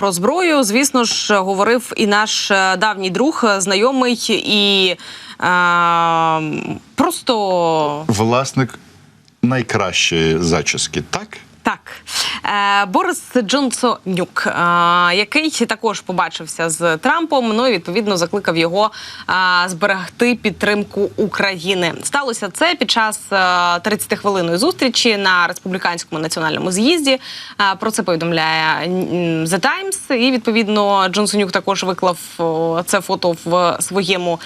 про зброю, звісно ж, говорив і наш е, давній друг, е, знайомий і е, просто Власник найкращої зачіски, так? Е, Борис Джонсонюк, е, який також побачився з Трампом, ну і відповідно закликав його е, зберегти підтримку України. Сталося це під час е, 30-хвилинної зустрічі на республіканському національному з'їзді. Про це повідомляє The Times. І відповідно Джонсонюк також виклав це фото в своєму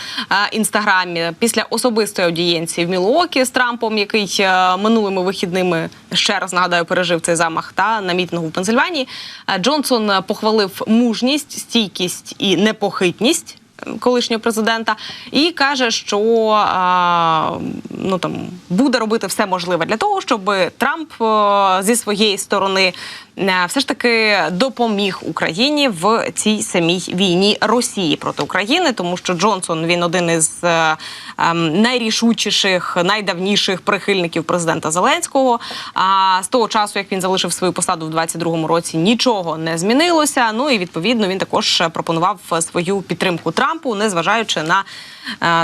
інстаграмі після особистої аудієнції в Мілуокі з Трампом, який минулими вихідними ще раз нагадаю пережив цей замах та на мітингу в Пенсильванії. Е, Джонсон е, похвалив мужність, стійкість і непохитність. е, Колишнього президента і каже, що а, ну там буде робити все можливе для того, щоб Трамп е, зі своєї сторони е, все ж таки допоміг Україні в цій самій війні Росії проти України, тому що Джонсон він один із е, ем, найрішучіших, найдавніших прихильників президента Зеленського. А з того часу, як він залишив свою посаду в 22-му році, нічого не змінилося. Ну і відповідно він також пропонував свою підтримку Трампу, незважаючи на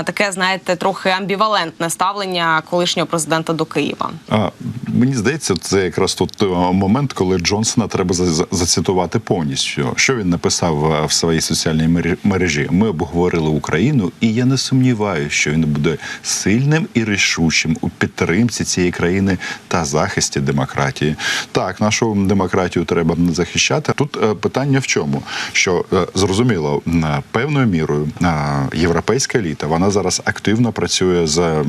таке, знаєте, трохи амбівалентне ставлення колишнього президента до Києва. Мені здається, це якраз тут е, момент, коли Джонсона треба за- за- зацитувати повністю. Що він написав е, в своїй соціальній мережі? Ми обговорили Україну, і я не сумніваюся, що він буде сильним і рішучим у підтримці цієї країни та захисті демократії. Так, нашу демократію треба захищати. Тут е, питання в чому? Що зрозуміло, певною мірою європейська еліта вона зараз активно працює з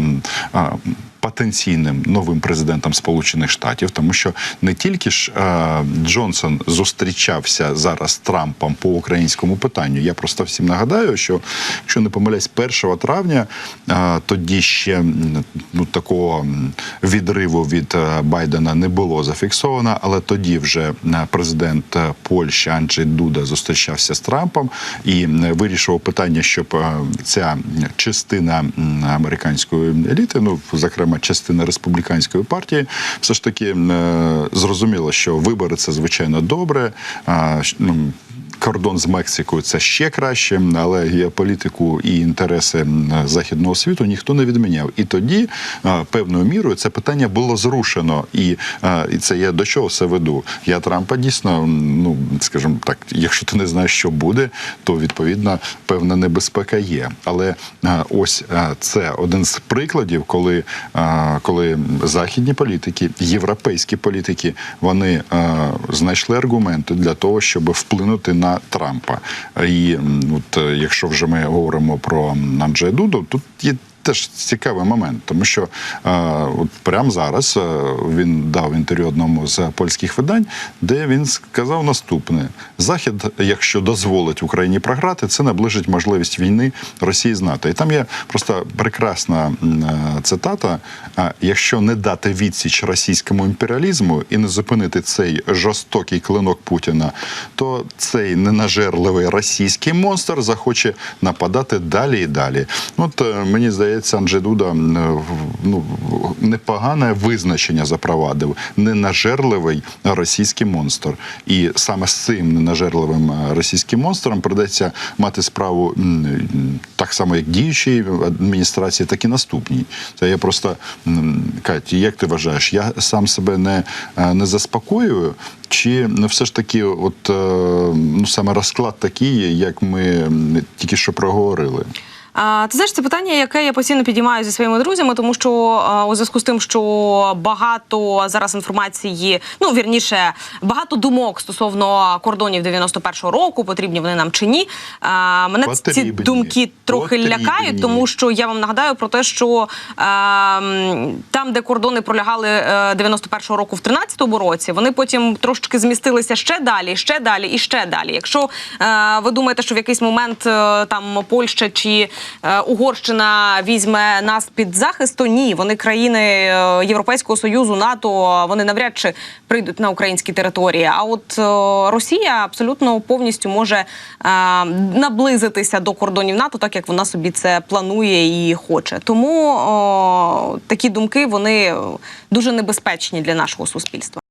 потенційним новим президентом Сполучених Штатів, тому що не тільки ж е, Джонсон зустрічався зараз з Трампом по українському питанню. Я просто всім нагадаю, що якщо не помиляюсь, 1 травня е, тоді ще ну такого відриву від е, Байдена не було зафіксовано, але тоді вже е, президент е, Польщі Анджей Дуда зустрічався з Трампом і вирішував питання, щоб ця частина американської еліти, ну зокрема частина республіканської партії, все ж таки е, зрозуміло, що вибори це звичайно добре. ну, Кордон з Мексикою це ще краще, але геополітику і інтереси західного світу ніхто не відміняв. І тоді певною мірою це питання було зрушено. І, це я до чого все веду. Я Трампа дійсно, ну скажімо так, якщо ти не знаєш, що буде, то відповідно певна небезпека є. Але ось це один з прикладів, коли, коли західні політики, європейські політики, вони знайшли аргументи для того, щоб вплинути на Трампа. І от е, якщо вже ми говоримо про Анджея Дуду, тут є. Теж цікавий момент, тому що е, от прямо зараз е, він дав інтерв'ю одному з польських видань, де він сказав наступне: Захід, якщо дозволить Україні програти, це наближить можливість війни Росії з НАТО. І там є просто прекрасна е, цитата: якщо не дати відсіч російському імперіалізму і не зупинити цей жорстокий клинок Путіна, то цей ненажерливий російський монстр захоче нападати далі і далі. От е, мені здається, Анджей Дуда е, ну, непогане визначення запровадив. Ненажерливий російський монстр. І саме з цим ненажерливим е, російським монстром придеться мати справу так само, як діючій адміністрації, так і наступній. Це я просто м, Кать, як ти вважаєш? Я сам себе не, е, не заспокоюю. Чи ну, все ж таки, от ну саме розклад такий, як ми тільки що проговорили? Ти знаєш, це питання, яке я постійно підіймаю зі своїми друзями, тому що у зв'язку з тим, що багато зараз інформації, ну вірніше, багато думок стосовно кордонів 91-го року, потрібні вони нам чи ні. Мене ці думки трохи Потрібні. лякають, тому що я вам нагадаю про те, що е, там, де кордони пролягали е, 91-го року в 13-му році, вони потім трошечки змістилися ще далі, ще далі і ще далі. Якщо е, ви думаєте, що в якийсь момент е, там Польща чи е, Угорщина візьме нас під захист, то ні, вони країни е, Європейського союзу, НАТО, вони навряд чи прийдуть на українські території. А от е, Росія абсолютно повністю може е, наблизитися до кордонів НАТО, так як вона собі це планує і хоче. Тому такі думки вони дуже небезпечні для нашого суспільства.